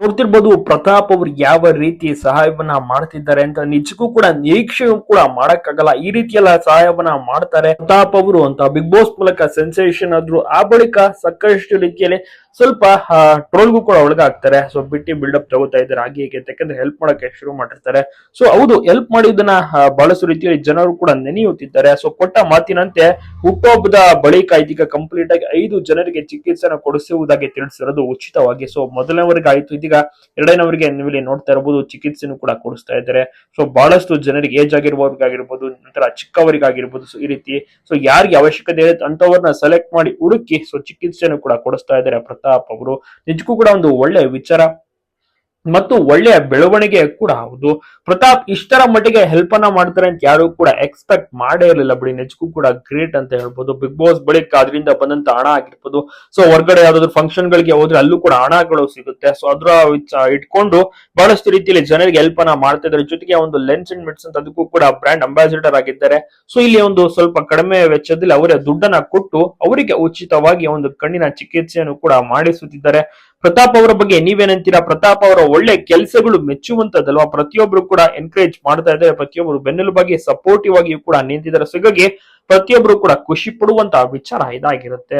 ನೋಡ್ತಿರ್ಬೋದು ಪ್ರತಾಪ್ ಅವರು ಯಾವ ರೀತಿ ಸಹಾಯವನ್ನ ಮಾಡ್ತಿದ್ದಾರೆ ಅಂತ ನಿಜಕ್ಕೂ ಕೂಡ ನಿರೀಕ್ಷೆಯೂ ಕೂಡ ಮಾಡಕ್ಕಾಗಲ್ಲ. ಈ ರೀತಿಯೆಲ್ಲ ಸಹಾಯವನ್ನ ಮಾಡ್ತಾರೆ ಪ್ರತಾಪ್ ಅವರು ಅಂತ. ಬಿಗ್ ಬಾಸ್ ಮೂಲಕ ಸೆನ್ಸೇಷನ್ ಆದ್ರು ಆ ಬಳಿಕ ಸಾಕಷ್ಟು ರೀತಿಯಲ್ಲಿ ಸ್ವಲ್ಪ ಟ್ರೋಲ್ಗೂ ಕೂಡ ಒಳಗಾಗ್ತಾರೆ. ಸೊ ಬಿಟ್ಟಿ ಬಿಲ್ಡಪ್ ತಗೋತಾ ಇದ್ದಾರೆ. ಹಾಗೆ ಹೀಗೆ ಯಾಕಂದ್ರೆ ಹೆಲ್ಪ್ ಮಾಡಕ್ಕೆ ಶುರು ಮಾಡಿರ್ತಾರೆ. ಸೊ ಹೌದು ಹೆಲ್ಪ್ ಮಾಡಿದ್ದನ್ನ ಬಹಳಷ್ಟು ರೀತಿಯಲ್ಲಿ ಜನರು ಕೂಡ ನೆನೆಯುತ್ತಿದ್ದಾರೆ. ಸೊ ಕೊಟ್ಟ ಮಾತಿನಂತೆ, ಹುಟ್ಟುಹಬ್ಬದ ಬಳಿಕ ಇದೀಗ ಕಂಪ್ಲೀಟ್ ಆಗಿ ಐದು ಜನರಿಗೆ ಚಿಕಿತ್ಸೆನ ಕೊಡಿಸುವುದಾಗಿ ತಿಳಿಸಿರೋದು ಉಚಿತವಾಗಿ. ಸೊ ಮೊದಲನೇವರೆಗೆ ಆಯ್ತು ಇದೀಗ ಎರಡನೇವರೆಗೆ ನೀವು ನೋಡ್ತಾ ಇರಬಹುದು ಚಿಕಿತ್ಸೆನೂ ಕೂಡ ಕೊಡಿಸ್ತಾ ಇದ್ದಾರೆ. ಸೊ ಬಹಳಷ್ಟು ಜನರಿಗೆ ಏಜ್ ಆಗಿರ್ಬೋದಾಗಿರ್ಬೋದು ನಂತರ ಚಿಕ್ಕವರಿಗಾಗಿರ್ಬೋದು ಸೊ ಈ ರೀತಿ. ಸೊ ಯಾರಿಗೆ ಅವಶ್ಯಕತೆ ಇರುತ್ತೆ ಅಂತವ್ರನ್ನ ಸೆಲೆಕ್ಟ್ ಮಾಡಿ ಹುಡುಕಿ ಸೊ ಚಿಕಿತ್ಸೆಯನ್ನು ಕೂಡ ಕೊಡಿಸ್ತಾ ಇದ್ದಾರೆ ಪ್ರತಾಪ್ ಅವರು ನಿಜಕ್ಕೂ ಕೂಡ ಒಂದು ಒಳ್ಳೆ ವಿಚಾರ. ಮತ್ತು ಒಳ್ಳೆಯ ಬೆಳವಣಿಗೆ ಕೂಡ ಹೌದು. ಪ್ರತಾಪ್ ಇಷ್ಟರ ಮಟ್ಟಿಗೆ ಹೆಲ್ಪ್ ಅನ್ನ ಮಾಡ್ತಾರೆ ಅಂತ ಯಾರು ಕೂಡ ಎಕ್ಸ್ಪೆಕ್ಟ್ ಮಾಡೇ ಇರಲಿಲ್ಲ ಬಿಡಿ. ನಿಜಕ್ಕೂ ಕೂಡ ಗ್ರೇಟ್ ಅಂತ ಹೇಳ್ಬೋದು. ಬಿಗ್ ಬಾಸ್ ಬಳಿಕ ಅದರಿಂದ ಬಂದಂತ ಹಣ ಆಗಿರ್ಬೋದು. ಸೊ ಹೊರಗಡೆ ಯಾವ್ದಾದ್ರು ಫಂಕ್ಷನ್ ಗಳಿಗೆ ಹೋದ್ರೆ ಅಲ್ಲೂ ಕೂಡ ಹಣಗಳು ಸಿಗುತ್ತೆ. ಸೊ ಅದ್ರ ಇಟ್ಕೊಂಡು ಬಹಳಷ್ಟು ರೀತಿಯಲ್ಲಿ ಜನರಿಗೆ ಹೆಲ್ಪ್ ಅನ್ನ ಮಾಡ್ತಾ ಇದ್ದಾರೆ. ಜೊತೆಗೆ ಒಂದು ಲೆನ್ಸ್ ಅಂಡ್ ಮಿಟ್ಸ್ ಅಂತ ಅದಕ್ಕೂ ಕೂಡ ಬ್ರ್ಯಾಂಡ್ ಅಂಬಾಸಿಡರ್ ಆಗಿದ್ದಾರೆ. ಸೊ ಇಲ್ಲಿ ಒಂದು ಸ್ವಲ್ಪ ಕಡಿಮೆ ವೆಚ್ಚದಲ್ಲಿ ಅವರೇ ದುಡ್ಡನ್ನ ಕೊಟ್ಟು ಅವರಿಗೆ ಉಚಿತವಾಗಿ ಒಂದು ಕಣ್ಣಿನ ಚಿಕಿತ್ಸೆಯನ್ನು ಕೂಡ ಮಾಡಿಸುತ್ತಿದ್ದಾರೆ. ಪ್ರತಾಪ್ ಅವರ ಬಗ್ಗೆ ನೀವೇನಂತೀರಾ? ಪ್ರತಾಪ್ ಅವರ ಒಳ್ಳೆ ಕೆಲಸಗಳು ಮೆಚ್ಚುವಂತದಲ್ವಾ ಪ್ರತಿಯೊಬ್ರು ಕೂಡ ಎನ್ಕರೇಜ್ ಮಾಡ್ತಾ ಇದ್ದಾರೆ. ಪ್ರತಿಯೊಬ್ಬರು ಬೆನ್ನೆಲುಬಾಗಿ ಸಪೋರ್ಟಿವ್ ಆಗಿಯೂ ಕೂಡ ನಿಂತಿದ್ದಾರೆ. ಸಿಗಗೆ ಪ್ರತಿಯೊಬ್ಬರು ಪ್ರತಿಯೊಬ್ರು ಕೂಡ ಖುಷಿ ಪಡುವಂತಹ ವಿಚಾರ ಇದಾಗಿರುತ್ತೆ.